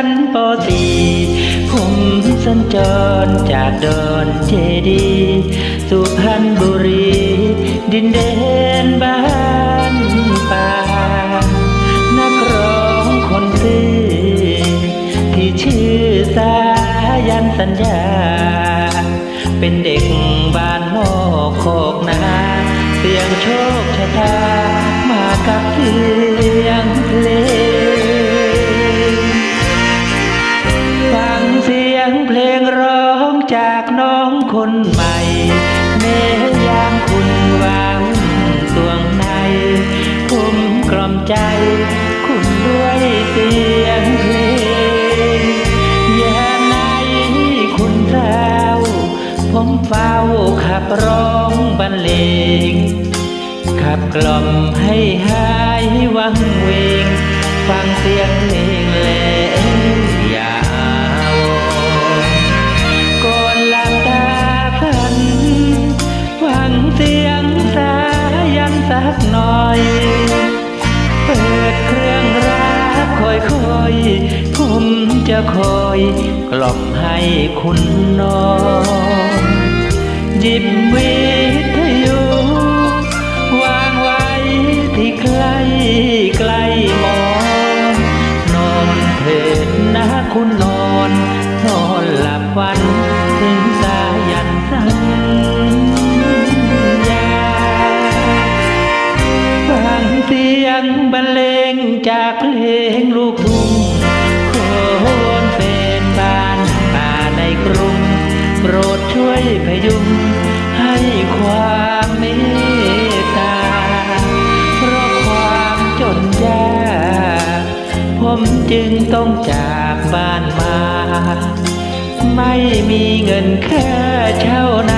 ชั้นปสีผมสัญจรจากดอนเจดี สุพรรณบุรี ดินแดนบ้านป่า นักร้องคนซื่อที่ชื่อสายันสัญญา เป็นเด็กบ้านนอกโคกนา เสียงโชคชะตามากับเธอ จากน้องคนใหม่ เมยามคุณวางสวงในผมกล่อมใจ คุณด้วยเสียงเพลงอย่ามไหนคุณเร้าผมเฝ้าขับร้องบรรเลง ขับกล่อมให้หายวังเวง ฟังเสียงเพลง สักหน่อย เปิดเครื่องรักคอยคอยๆผมจะคอยกล่อมให้คุณนอนหยิบวิ เสียงบรรเลงจากเพลงลูกทุ่งโคนเป็นบ้านป่าในกรุงโปรดช่วยพยุงให้ความเมตตา เพราะความจนยากผมจึงต้องจากบ้านมา ไม่มีเงินค่าเช่านา